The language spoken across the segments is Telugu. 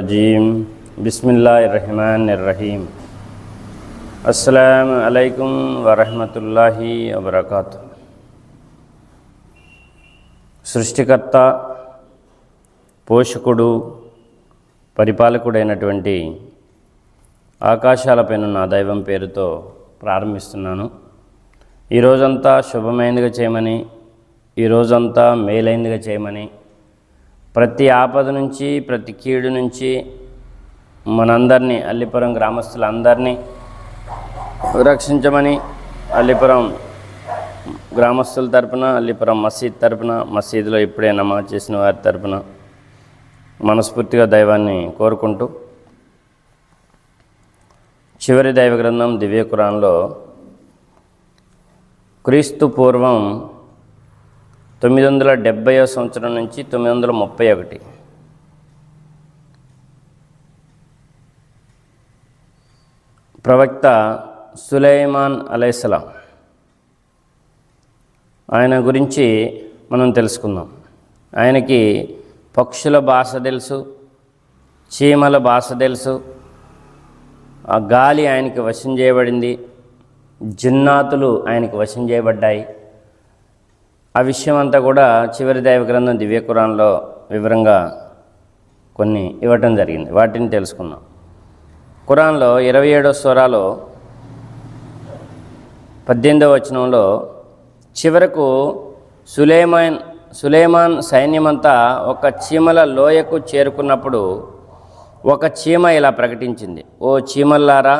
రజీం బిస్మిల్లాహిర్రహమానిర్రహీం అస్సలం అలైకుం వరహమతుల్లాహి వబర్కాతు సృష్టికర్త పోషకుడు పరిపాలకుడైనటువంటి ఆకాశాలపైన నా దైవం పేరుతో ప్రారంభిస్తున్నాను. ఈ రోజంతా శుభమైనదిగా చేయమని ఈ రోజంతా మేలైనదిగా చేయమని ప్రతి ఆపద నుంచి ప్రతి కీడు నుంచి మనందరినీ అల్లిపురం గ్రామస్తులందరినీ రక్షించమని అల్లిపురం గ్రామస్తుల తరపున అల్లిపురం మసీద్ తరపున మసీదులో ఇప్పుడే నమాజ్ చేసిన వారి తరపున మనస్ఫూర్తిగా దైవాన్ని కోరుకుంటూ చివరి దైవ గ్రంథం దివ్య ఖురాన్లో క్రీస్తు పూర్వం తొమ్మిది వందల డెబ్భైవ సంవత్సరం నుంచి తొమ్మిది వందల ముప్పై ఒకటి. ప్రవక్త సులైమాన్ అలైసలాం ఆయన గురించి మనం తెలుసుకుందాం. ఆయనకి పక్షుల భాష తెలుసు చీమల భాష తెలుసు ఆ గాలి ఆయనకి వశం చేయబడింది జిన్నాతులు ఆయనకి వశం చేయబడ్డాయి. ఆ విషయం అంతా కూడా చివరి దైవ గ్రంథం దివ్య కురాన్లో వివరంగా కొన్ని ఇవ్వటం జరిగింది. వాటిని తెలుసుకున్నాం ఖురాన్లో ఇరవై ఏడో స్వరాలో పద్దెనిమిదవ వచనంలో చివరకు సులేమాన్ సులేమాన్ సైన్యమంతా ఒక చీమల లోయకు చేరుకున్నప్పుడు ఒక చీమ ఇలా ప్రకటించింది. ఓ చీమల్లారా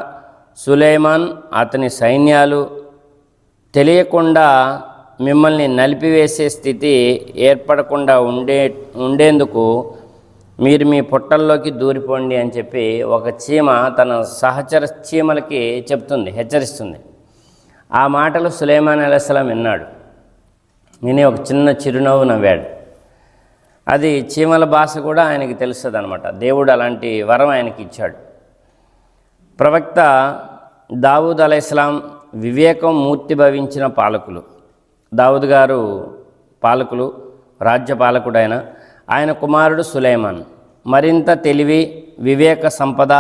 సులేమాన్ అతని సైన్యాలు తెలియకుండా మిమ్మల్ని నలిపివేసే స్థితి ఏర్పడకుండా ఉండే ఉండేందుకు మీరు మీ పుట్టల్లోకి దూరిపోండి అని చెప్పి ఒక చీమ తన సహచర చీమలకి చెప్తుంది హెచ్చరిస్తుంది. ఆ మాటలు సులేమాన్ అలైస్లాం విన్నాడు. నేనే ఒక చిన్న చిరునవ్వు నవ్వాడు. అది చీమల భాష కూడా ఆయనకి తెలుస్తుంది అనమాట దేవుడు అలాంటి వరం ఆయనకి ఇచ్చాడు. ప్రవక్త దావూద్ అలైస్లాం వివేకం మూర్తి భవించిన పాలకులు. దావుద్ గారు పాలకులు రాజ్యపాలకుడైన ఆయన కుమారుడు సులేమాన్ మరింత తెలివి వివేక సంపద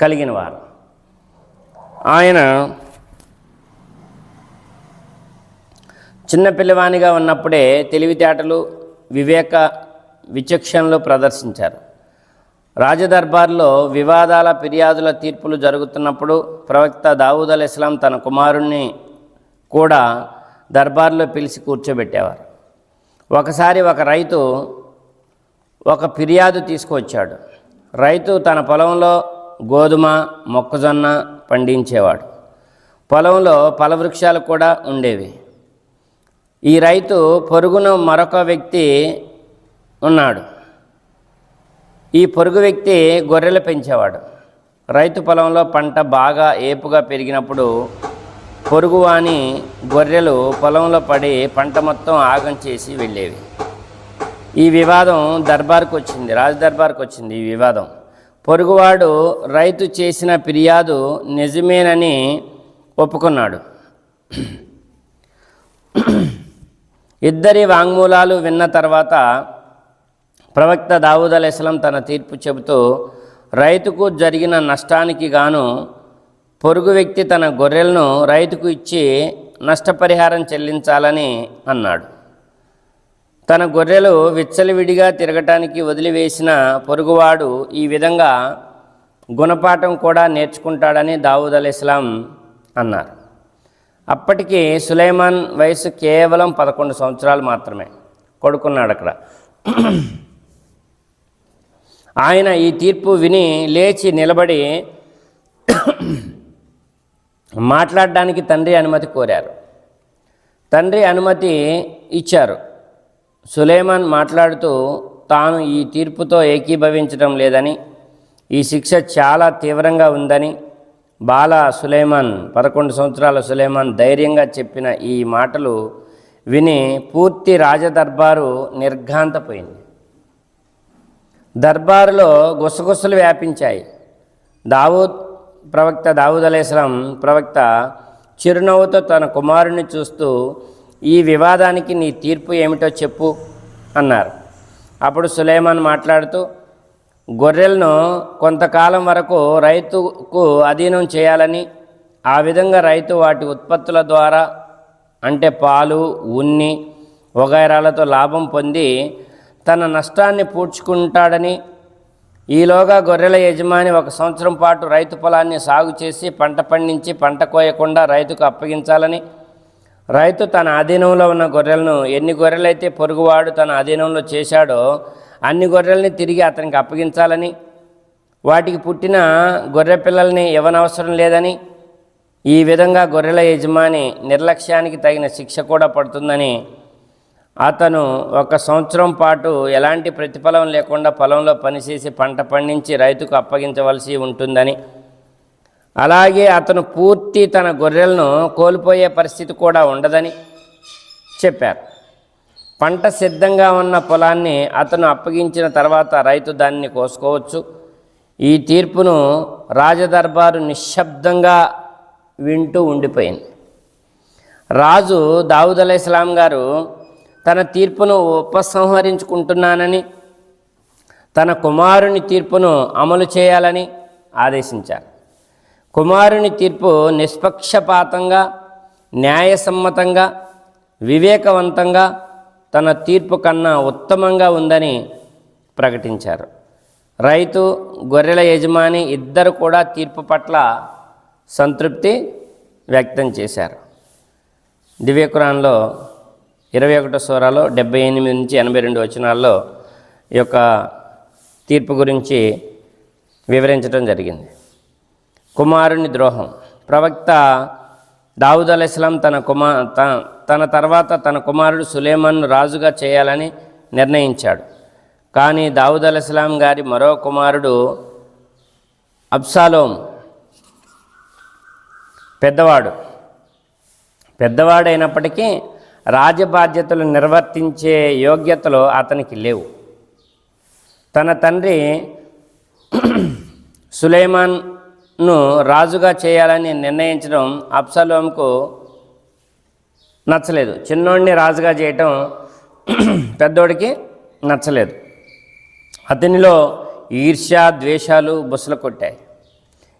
కలిగిన వారు ఆయన చిన్న పిల్లవానిగా ఉన్నప్పుడే తెలివితేటలు వివేక విచక్షణలు ప్రదర్శించారు. రాజదర్బార్లో వివాదాల ఫిర్యాదుల తీర్పులు జరుగుతున్నప్పుడు ప్రవక్త దావూద్ అల్ ఇస్లాం తన కుమారుణ్ణి కూడా దర్బార్లో పిలిచి కూర్చోబెట్టేవారు. ఒకసారి ఒక రైతు ఒక ఫిర్యాదు తీసుకువచ్చాడు రైతు తన పొలంలో గోధుమ మొక్కజొన్న పండించేవాడు. పొలంలో ఫలవృక్షాలు కూడా ఉండేవి. ఈ రైతు పొరుగున మరొక వ్యక్తి ఉన్నాడు. ఈ పొరుగు వ్యక్తి గొర్రెలు పెంచేవాడు. రైతు పొలంలో పంట బాగా ఏపుగా పెరిగినప్పుడు పొరుగువాని గొర్రెలు పొలంలో పడి పంట మొత్తం ఆగం చేసి వెళ్ళేవి. ఈ వివాదం దర్బార్కు వచ్చింది రాజు దర్బార్కు వచ్చింది ఈ వివాదం. పొరుగువాడు రైతు చేసిన ఫిర్యాదు నిజమేనని ఒప్పుకున్నాడు. ఇద్దరి వాంగ్మూలాలు విన్న తర్వాత ప్రవక్త దావూద్ అలైస్లాం తన తీర్పు చెబుతూ రైతుకు జరిగిన నష్టానికి గాను పొరుగు వ్యక్తి తన గొర్రెలను రైతుకు ఇచ్చి నష్టపరిహారం చెల్లించాలని అన్నాడు. తన గొర్రెలు విచ్చలవిడిగా తిరగటానికి వదిలివేసిన పొరుగువాడు ఈ విధంగా గుణపాఠం కూడా నేర్చుకుంటాడని దావూద్ అలీ ఇస్లాం అన్నారు. అప్పటికి సులైమాన్ వయసు కేవలం పదకొండు సంవత్సరాలు మాత్రమే. కొడుకున్నాడు అక్కడ. ఆయన ఈ తీర్పు విని లేచి నిలబడి మాట్లాడడానికి తండ్రి అనుమతి కోరారు. తండ్రి అనుమతి ఇచ్చారు. సులేమాన్ మాట్లాడుతూ తాను ఈ తీర్పుతో ఏకీభవించడం లేదని ఈ శిక్ష చాలా తీవ్రంగా ఉందని బాల సులేమాన్ పదకొండు సంవత్సరాల సులేమాన్ ధైర్యంగా చెప్పిన ఈ మాటలు విని పూర్తి రాజదర్బారు నిర్ఘాంతపోయింది. దర్బారులో గుసగుసలు వ్యాపించాయి. దావూద్ ప్రవక్త దావుద్ అలేస్లాం ప్రవక్త చిరునవ్వుతో తన కుమారుని చూస్తూ ఈ వివాదానికి నీ తీర్పు ఏమిటో చెప్పు అన్నారు. అప్పుడు సులేమాన్ మాట్లాడుతూ గొర్రెలను కొంతకాలం వరకు రైతుకు అధీనం చేయాలని ఆ విధంగా రైతు వాటి ఉత్పత్తుల ద్వారా అంటే పాలు ఉన్ని వగైరాలతో లాభం పొంది తన నష్టాన్ని పూడ్చుకుంటాడని ఈలోగా గొర్రెల యజమాని ఒక సంవత్సరం పాటు రైతు పొలాన్ని సాగు చేసి పంట పండించి పంట కోయకుండా రైతుకు అప్పగించాలని రైతు తన అధీనంలో ఉన్న గొర్రెలను ఎన్ని గొర్రెలైతే పొరుగువాడు తన అధీనంలో చేశాడో అన్ని గొర్రెల్ని తిరిగి అతనికి అప్పగించాలని వాటికి పుట్టిన గొర్రె పిల్లల్ని ఇవ్వనవసరం లేదని ఈ విధంగా గొర్రెల యజమాని నిర్లక్ష్యానికి తగిన శిక్ష కూడా పడుతుందని అతను ఒక సంవత్సరం పాటు ఎలాంటి ప్రతిఫలం లేకుండా పొలంలో పనిచేసి పంట పండించి రైతుకు అప్పగించవలసి ఉంటుందని. అలాగే అతను పూర్తి తన గొర్రెలను కోల్పోయే పరిస్థితి కూడా ఉండదని చెప్పారు. పంట సిద్ధంగా ఉన్న పొలాన్ని అతను అప్పగించిన తర్వాత రైతు దాన్ని కోసుకోవచ్చు. ఈ తీర్పును రాజదర్బారు నిశ్శబ్దంగా వింటూ ఉండిపోయింది. రాజు దావుద్ అలైస్లాం గారు తన తీర్పును ఉపసంహరించుకుంటున్నానని తన కుమారుని తీర్పును అమలు చేయాలని ఆదేశించారు. కుమారుని తీర్పు నిష్పక్షపాతంగా న్యాయసమ్మతంగా వివేకవంతంగా తన తీర్పు కన్నా ఉత్తమంగా ఉందని ప్రకటించారు. రైతు గొర్రెల యజమాని ఇద్దరు కూడా తీర్పు పట్ల సంతృప్తి వ్యక్తం చేశారు. దివ్యకురాన్లో ఇరవై ఒకటో సూరాలో డెబ్బై ఎనిమిది నుంచి ఎనభై రెండు వచనాల్లో ఈ యొక్క తీర్పు గురించి వివరించడం జరిగింది. కుమారుని ద్రోహం. ప్రవక్త దావుద్ అలైస్లాం తన కుమా తన తన తర్వాత తన కుమారుడు సులేమాన్ను రాజుగా చేయాలని నిర్ణయించాడు. కానీ దావుద్ అలైస్లాం గారి మరో కుమారుడు అబ్సాలోం పెద్దవాడు. పెద్దవాడైనప్పటికీ రాజబాధ్యతలు నిర్వర్తించే యోగ్యతలు అతనికి లేవు. తన తండ్రి సులేమాన్ను రాజుగా చేయాలని నిర్ణయించడం అప్సలోంకు నచ్చలేదు. చిన్నోడిని రాజుగా చేయటం పెద్దోడికి నచ్చలేదు. అతనిలో ఈర్ష్య ద్వేషాలు బుసలు కొట్టాయి.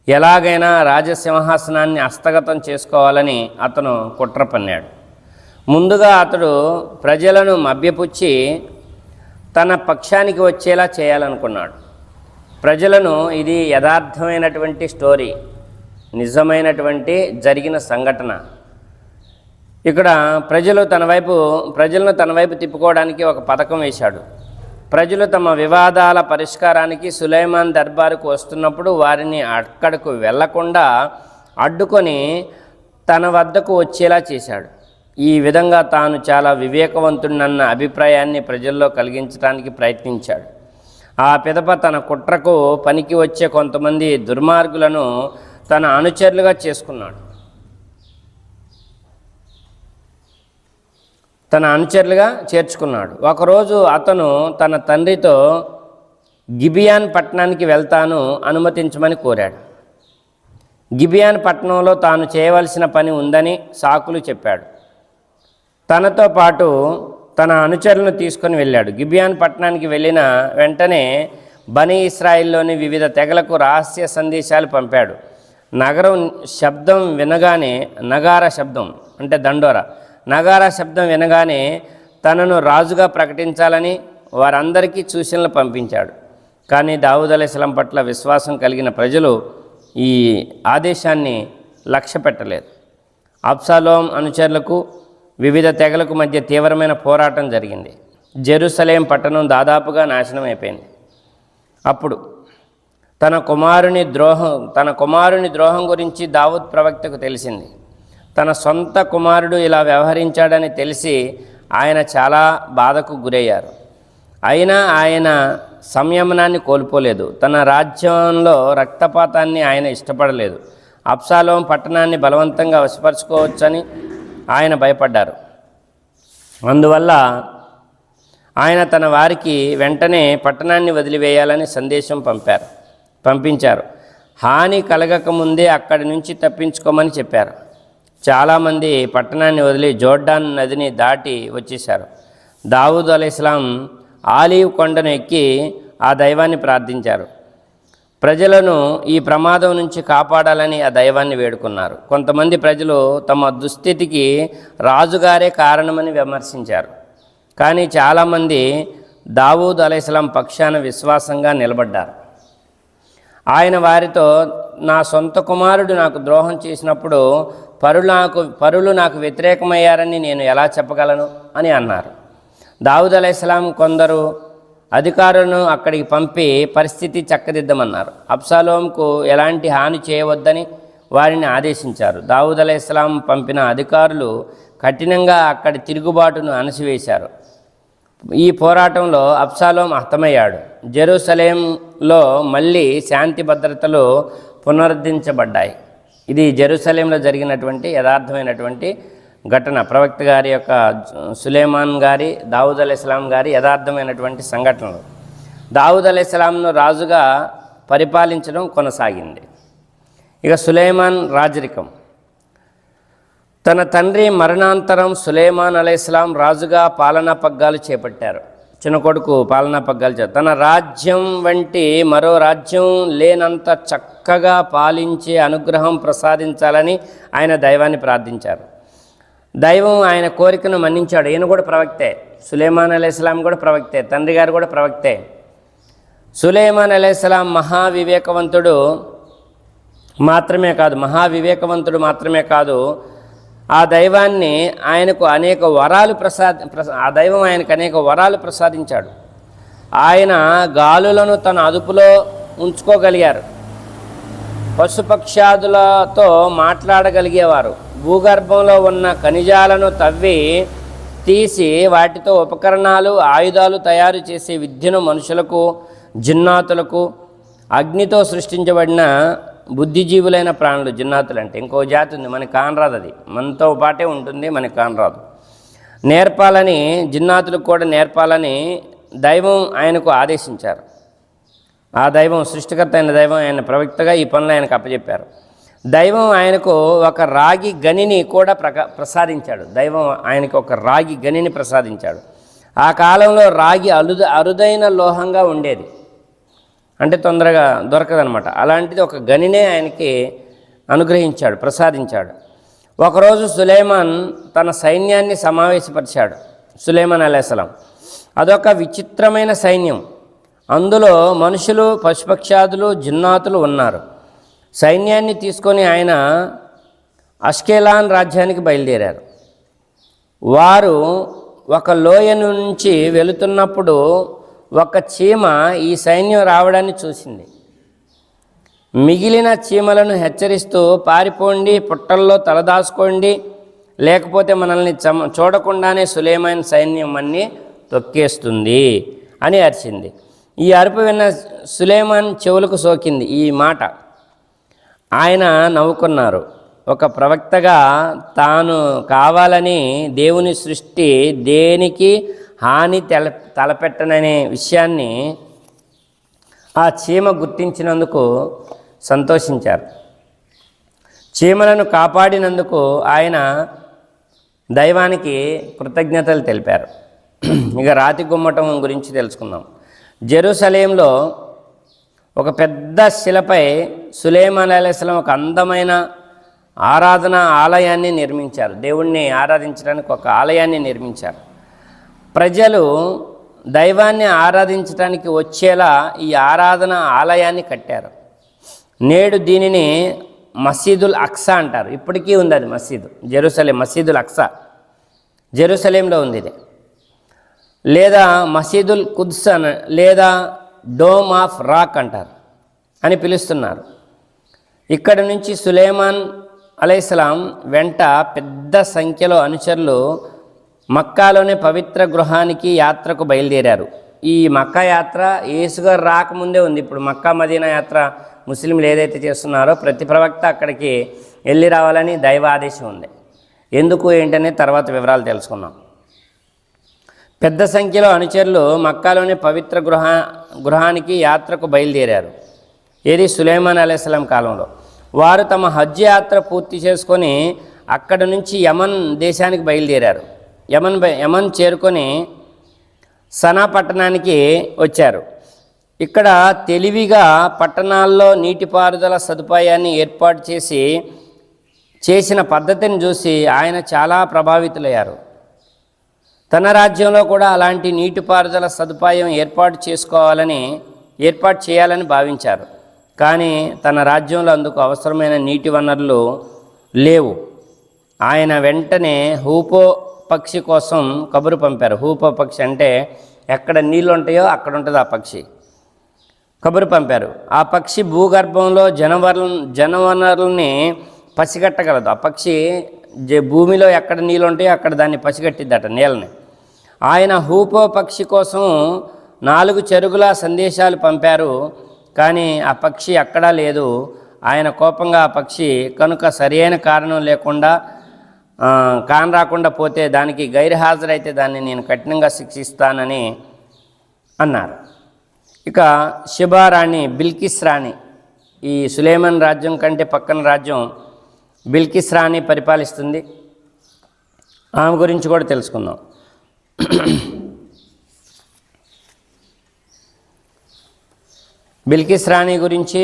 ఎలాగైనా రాజసింహాసనాన్ని హస్తగతం చేసుకోవాలని అతను కుట్ర పన్నాడు ముందుగా అతడు ప్రజలను మభ్యపుచ్చి తన పక్షానికి వచ్చేలా చేయాలనుకున్నాడు. ప్రజలను ఇది యథార్థమైనటువంటి స్టోరీ నిజమైనటువంటి జరిగిన సంఘటన. ఇక్కడ ప్రజలు తన వైపు ప్రజలను తన వైపు తిప్పుకోవడానికి ఒక పథకం వేశాడు. ప్రజలు తమ వివాదాల పరిష్కారానికి సులైమాన్ దర్బారుకు వస్తున్నప్పుడు వారిని అక్కడకు వెళ్ళకుండా అడ్డుకొని తన వద్దకు వచ్చేలా చేశాడు. ఈ విధంగా తాను చాలా వివేకవంతుడినన్న అభిప్రాయాన్ని ప్రజల్లో కలిగించడానికి ప్రయత్నించాడు. ఆ పిదప తన కుట్రకు పనికి వచ్చే కొంతమంది దుర్మార్గులను తన అనుచరులుగా చేసుకున్నాడు. తన అనుచరులుగా చేర్చుకున్నాడు. ఒకరోజు అతను తన తండ్రితో గిబియాన్ పట్టణానికి వెళ్తాను అనుమతించమని కోరాడు. గిబియాన్ పట్టణంలో తాను చేయవలసిన పని ఉందని సాకులు చెప్పాడు. తనతో పాటు తన అనుచరులను తీసుకొని వెళ్ళాడు. గిబియాన్ పట్టణానికి వెళ్ళిన వెంటనే బనీ ఇస్రాయిల్లోని వివిధ తెగలకు రహస్య సందేశాలు పంపాడు. నగరం శబ్దం వినగానే నగార శబ్దం అంటే దండోర. నగార శబ్దం వినగానే తనను రాజుగా ప్రకటించాలని వారందరికీ సూచనలు పంపించాడు. కానీ దావుద్ అలైస్లాం పట్ల విశ్వాసం కలిగిన ప్రజలు ఈ ఆదేశాన్ని లక్ష్య పెట్టలేదు అబ్సాలోం అనుచరులకు వివిధ తెగలకు మధ్య తీవ్రమైన పోరాటం జరిగింది. జెరూసలేం పట్టణం దాదాపుగా నాశనం అయిపోయింది అప్పుడు తన కుమారుని ద్రోహం తన కుమారుని ద్రోహం గురించి దావుద్ ప్రవక్తకు తెలిసింది. తన సొంత కుమారుడు ఇలా వ్యవహరించాడని తెలిసి ఆయన చాలా బాధకు గురయ్యారు. అయినా ఆయన సంయమనాన్ని కోల్పోలేదు. తన రాజ్యంలో రక్తపాతాన్ని ఆయన ఇష్టపడలేదు. అప్సాలోం పట్టణాన్ని బలవంతంగా వశపరుచుకోవచ్చని ఆయన భయపడ్డారు. అందువల్ల ఆయన తన వారికి వెంటనే పట్టణాన్ని వదిలివేయాలని సందేశం పంపారు. పంపించారు. హాని కలగకముందే అక్కడి నుంచి తప్పించుకోమని చెప్పారు. చాలామంది పట్టణాన్ని వదిలి జోర్డాన్ నదిని దాటి వచ్చేశారు. దావూద్ అలైస్లాం ఆలీవ్ కొండను ఎక్కి ఆ దైవాన్ని ప్రార్థించారు. ప్రజలను ఈ ప్రమాదం నుంచి కాపాడాలని ఆ దైవాన్ని వేడుకున్నారు. కొంతమంది ప్రజలు తమ దుస్థితికి రాజుగారే కారణమని విమర్శించారు. కానీ చాలామంది దావూద్ అలైస్లాం పక్షాన విశ్వాసంగా నిలబడ్డారు. ఆయన వారితో నా సొంత కుమారుడు నాకు ద్రోహం చేసినప్పుడు పరులు నాకు పరులు నాకు వ్యతిరేకమయ్యారని నేను ఎలా చెప్పగలను? అని అన్నారు. దావుద్ అలైస్లాం కొందరు అధికారులను అక్కడికి పంపి పరిస్థితి చక్కదిద్దమన్నారు. అబ్సాలోంకు ఎలాంటి హాని చేయవద్దని వారిని ఆదేశించారు. దావుద్ అలైస్లాం పంపిన అధికారులు కఠినంగా అక్కడి తిరుగుబాటును అణసివేశారు ఈ పోరాటంలో అబ్సాలోం హతమయ్యాడు. జెరూసలేంలో మళ్ళీ శాంతి భద్రతలు పునరుద్ధరించబడ్డాయి. ఇది జెరూసలేంలో జరిగినటువంటి యథార్థమైనటువంటి ఘటన. ప్రవక్త గారి యొక్క సులేమాన్ గారి దావుద్ అలైస్లాం గారి యథార్థమైనటువంటి సంఘటనలు. దావుద్ అలైస్లాంను రాజుగా పరిపాలించడం కొనసాగింది. ఇక సులేమాన్ రాజరికం. తన తండ్రి మరణాంతరం సులేమాన్ అలైస్లాం రాజుగా పాలనా పగ్గాలు చేపట్టారు. చిన్న కొడుకు పాలనా పగ్గాలు చే తన రాజ్యం వంటి మరో రాజ్యం లేనంత చక్కగా పాలించే అనుగ్రహం ప్రసాదించాలని ఆయన దైవాన్ని ప్రార్థించారు. దైవం ఆయన కోరికను మన్నించాడు. ఈయన కూడా ప్రవక్తే. సులేమాన్ అలైస్లాం కూడా ప్రవక్తే. తండ్రి గారు కూడా ప్రవక్తే. సులేమాన్ అలైస్లాం మహావివేకవంతుడు మాత్రమే కాదు మహావివేకవంతుడు మాత్రమే కాదు ఆ దైవాన్ని ఆయనకు అనేక వరాలు ప్రసాద ఆ దైవం ఆయనకు అనేక వరాలు ప్రసాదించాడు. ఆయన గాలులను తన అదుపులో ఉంచుకోగలిగారు. పశుపక్షాదులతో మాట్లాడగలిగేవారు. భూగర్భంలో ఉన్న ఖనిజాలను తవ్వి తీసి వాటితో ఉపకరణాలు ఆయుధాలు తయారు చేసే విద్యను మనుషులకు జిన్నాతులకు అగ్నితో సృష్టించబడిన బుద్ధిజీవులైన ప్రాణులు. జిన్నాతులు అంటే ఇంకో జాతి ఉంది మనకి కానరాదు అది. మనతో పాటే ఉంటుంది మనకి కానరాదు. నేర్పాలని జిన్నాతులకు కూడా నేర్పాలని దైవం ఆయనకు ఆదేశించారు. ఆ దైవం సృష్టికర్త అయిన దైవం ఆయన ప్రవక్తగా ఈ పనులు ఆయనకు అప్పచెప్పారు. దైవం ఆయనకు ఒక రాగి గనిని కూడా ప్రక ప్రసాదించాడు. దైవం ఆయనకు ఒక రాగి గనిని ప్రసాదించాడు. ఆ కాలంలో రాగి అరుద అరుదైన లోహంగా ఉండేది. అంటే తొందరగా దొరకదనమాట అలాంటిది ఒక గనినే ఆయనకి అనుగ్రహించాడు ప్రసాదించాడు. ఒకరోజు సులేమాన్ తన సైన్యాన్ని సమావేశపరిచాడు సులేమాన్ అలైసలాం అదొక విచిత్రమైన సైన్యం. అందులో మనుషులు పశుపక్షాదులు జిన్నాతులు ఉన్నారు. సైన్యాన్ని తీసుకొని ఆయన అష్కెలాన్ రాజ్యానికి బయలుదేరారు. వారు ఒక లోయ నుంచి వెళుతున్నప్పుడు ఒక చీమ ఈ సైన్యం రావడాన్ని చూసింది. మిగిలిన చీమలను హెచ్చరిస్తూ పారిపోండి పుట్టల్లో తలదాచుకోండి లేకపోతే మనల్ని చమ చూడకుండానే సులేమాన్ సైన్యం అన్ని తొక్కేస్తుంది అని అరిచింది. ఈ అరుపు విన్న సులేమాన్ చెవులకు సోకింది ఈ మాట. ఆయన నవ్వుకున్నారు. ఒక ప్రవక్తగా తాను కావాలని దేవుని సృష్టి దేనికి హాని తెల తలపెట్టననే విషయాన్ని ఆ చీమ గుర్తించినందుకు సంతోషించారు. చీమలను కాపాడినందుకు ఆయన దైవానికి కృతజ్ఞతలు తెలిపారు. ఇక రాతి గుమ్మటం గురించి తెలుసుకుందాం. జెరూసలేంలో ఒక పెద్ద శిలపై సులేమాన్ అలైస్లం ఒక అందమైన ఆరాధన ఆలయాన్ని నిర్మించారు. దేవుణ్ణి ఆరాధించడానికి ఒక ఆలయాన్ని నిర్మించారు. ప్రజలు దైవాన్ని ఆరాధించడానికి వచ్చేలా ఈ ఆరాధన ఆలయాన్ని కట్టారు. నేడు దీనిని మసీదుల్ అక్సా అంటారు. ఇప్పటికీ ఉంది అది మసీదు. జెరూసలేం మసీదుల్ అక్సా. జెరూసలేంలో ఉంది ఇది. లేదా మసీదుల్ కుద్స్ అని లేదా డోమ్ ఆఫ్ రాక్ అంటారు అని పిలుస్తున్నారు. ఇక్కడ నుంచి సులేమాన్ అలైస్లాం వెంట పెద్ద సంఖ్యలో అనుచరులు మక్కాలోని పవిత్ర గృహానికి యాత్రకు బయలుదేరారు. ఈ మక్కా యాత్ర ఏసుగారు రాకముందే ఉంది. ఇప్పుడు మక్కా మదీనా యాత్ర ముస్లింలు ఏదైతే చేస్తున్నారో ప్రతి ప్రవక్త అక్కడికి వెళ్ళి రావాలని దైవ ఆదేశం ఉంది. ఎందుకు ఏంటనే తర్వాత వివరాలు తెలుసుకున్నాం పెద్ద సంఖ్యలో అనుచరులు మక్కాలోని పవిత్ర గృహ గృహానికి యాత్రకు బయలుదేరారు. ఏది సులేమాన్ అలైస్లాం కాలంలో. వారు తమ హజ్ యాత్ర పూర్తి చేసుకొని అక్కడ నుంచి యమన్ దేశానికి బయలుదేరారు. యమన్ యమన్ చేరుకొని సనా పట్టణానికి వచ్చారు. ఇక్కడ తెలివిగా పట్టణాల్లో నీటిపారుదల సదుపాయాన్ని ఏర్పాటు చేసి చేసిన పద్ధతిని చూసి ఆయన చాలా ప్రభావితులయ్యారు. తన రాజ్యంలో కూడా అలాంటి నీటిపారుదల సదుపాయం ఏర్పాటు చేసుకోవాలని ఏర్పాటు చేయాలని భావించారు. కానీ తన రాజ్యంలో అందుకు అవసరమైన నీటి వనరులు లేవు. ఆయన వెంటనే హూపో పక్షి కోసం కబురు పంపారు. హూపో పక్షి అంటే ఎక్కడ నీళ్ళు ఉంటాయో అక్కడ ఉంటుంది ఆ పక్షి. కబురు పంపారు. ఆ పక్షి భూగర్భంలో జనవరు జనవనరుల్ని పసిగట్టగలదు. ఆ పక్షి జే భూమిలో ఎక్కడ నీళ్ళు ఉంటాయో అక్కడ దాన్ని పసిగట్టిద్దట నీళ్ళని. ఆయన హూపో పక్షి కోసం నాలుగు చెరుగుల సందేశాలు పంపారు కానీ ఆ పక్షి ఎక్కడా లేదు. ఆయన కోపంగా ఆ పక్షి కనుక సరైన కారణం లేకుండా కానరాకుండా కాన్ రాకుండా పోతే దానికి గైర్హాజరైతే దాన్ని నేను కఠినంగా శిక్షిస్తానని అన్నారు. ఇక శిబారాణి బిల్కిస్ రాణి ఈ సులేమన్ రాజ్యం కంటే పక్కన రాజ్యం బిల్కిస్ రాణి పరిపాలిస్తుంది. ఆమె గురించి కూడా తెలుసుకుందాం. బిల్కిస్ రాణి గురించి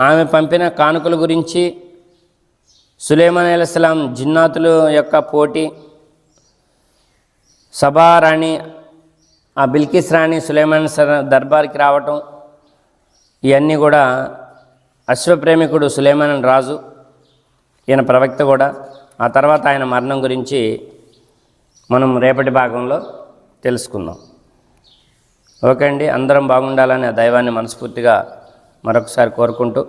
ఆమె పంపిన కానుకల గురించి సులేమాన్ అలస్లాం జిన్నాతుల యొక్క పోటీ సభా రాణి ఆ బిల్కిస్ రాణి సులేమాన్ దర్బార్కి రావటం ఇవన్నీ కూడా అశ్వప్రేమికుడు సులేమాన్ రాజు. ఈయన ప్రవక్త కూడా. ఆ తర్వాత ఆయన మరణం గురించి మనం రేపటి భాగంలో తెలుసుకుందాం. ఓకే అండి అందరం బాగుండాలని ఆ దైవాన్ని మనస్ఫూర్తిగా మరొకసారి కోరుకుంటూ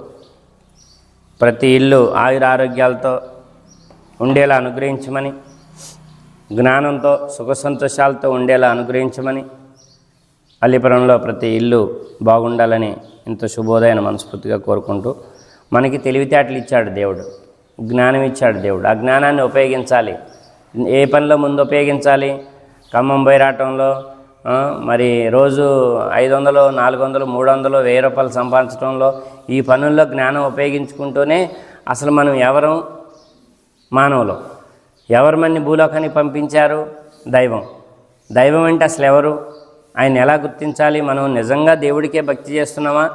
ప్రతి ఇల్లు ఆయుర ఆరోగ్యాలతో ఉండేలా అనుగ్రహించమని జ్ఞానంతో సుఖ సంతోషాలతో ఉండేలా అనుగ్రహించమని అల్లిపురంలో ప్రతి ఇల్లు బాగుండాలని ఇంత శుభోదయాన్ని మనస్ఫూర్తిగా కోరుకుంటూ మనకి తెలివితేటలు ఇచ్చాడు దేవుడు. జ్ఞానం ఇచ్చాడు దేవుడు. ఆ జ్ఞానాన్ని ఉపయోగించాలి. ఏ పనిలో ముందు ఉపయోగించాలి? ఖమ్మం బైరాటంలో మరి రోజు ఐదు వందలు నాలుగు వందలు మూడు వందలు వెయ్యి రూపాయలు సంపాదించడంలో ఈ పనుల్లో జ్ఞానం ఉపయోగించుకుంటూనే అసలు మనం ఎవరం? మానవులు. ఎవరు మన్ని భూలోకానికి పంపించారు? దైవం. దైవం అంటే అసలు ఎవరు? ఆయన ఎలా గుర్తించాలి? మనం నిజంగా దేవుడికే భక్తి చేస్తున్నామా?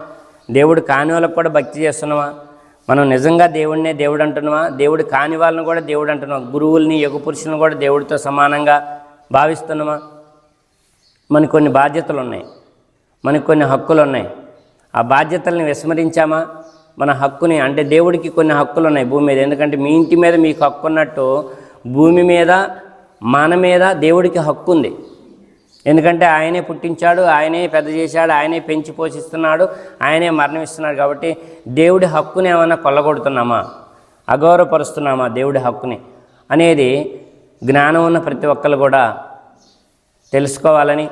దేవుడు కాని వాళ్ళకు కూడా భక్తి చేస్తున్నామా? మనం నిజంగా దేవుడినే దేవుడు అంటున్నామా? దేవుడు కాని వాళ్ళని కూడా దేవుడు అంటున్నాం. గురువుల్ని యుగ పురుషులను కూడా దేవుడితో సమానంగా భావిస్తున్నామా? మనకు కొన్ని బాధ్యతలు ఉన్నాయి. మనకు కొన్ని హక్కులు ఉన్నాయి. ఆ బాధ్యతల్ని విస్మరించామా? మన హక్కుని అంటే దేవుడికి కొన్ని హక్కులు ఉన్నాయి భూమి మీద. ఎందుకంటే మీ ఇంటి మీద మీకు హక్కు ఉన్నట్టు భూమి మీద మన మీద దేవుడికి హక్కు ఉంది. ఎందుకంటే ఆయనే పుట్టించాడు ఆయనే పెద్ద చేశాడు ఆయనే పెంచి పోషిస్తున్నాడు ఆయనే మరణమిస్తున్నాడు కాబట్టి దేవుడి హక్కుని ఏమైనా కొల్లగొడుతున్నామా? అగౌరవపరుస్తున్నామా దేవుడి హక్కుని? అనేది జ్ఞానం ఉన్న ప్రతి ఒక్కరు కూడా తెలుసుకోవాలని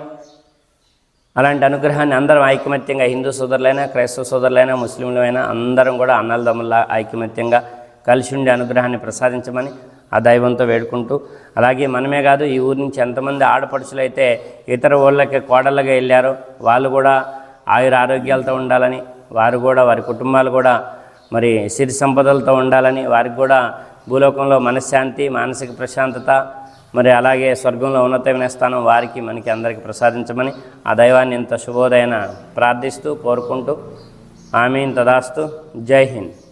అలాంటి అనుగ్రహాన్ని అందరం ఐకమత్యంగా హిందూ సోదరులైనా క్రైస్తవ సోదరులైనా ముస్లింలైనా అందరం కూడా అన్నలదమ్ముల ఐకమత్యంగా కలిసి ఉండే అనుగ్రహాన్ని ప్రసాదించమని ఆ దైవంతో వేడుకుంటూ అలాగే మనమే కాదు ఈ ఊరి నుంచి ఎంతమంది ఆడపడుచులైతే ఇతర ఊళ్ళకి కోడళ్ళగా వెళ్ళారో వాళ్ళు కూడా ఆయుర ఆరోగ్యాలతో ఉండాలని వారు కూడా వారి కుటుంబాలు కూడా మరి సిరి సంపదలతో ఉండాలని వారికి కూడా భూలోకంలో మనశ్శాంతి మానసిక ప్రశాంతత మరి అలాగే స్వర్గంలో ఉన్నతమైన స్థానం వారికి మనకి అందరికీ ప్రసాదించమని ఆ దైవాన్ని ఇంత శుభోదయన ప్రార్థిస్తూ కోరుకుంటూ ఆమె తదాస్తు. జై హింద్.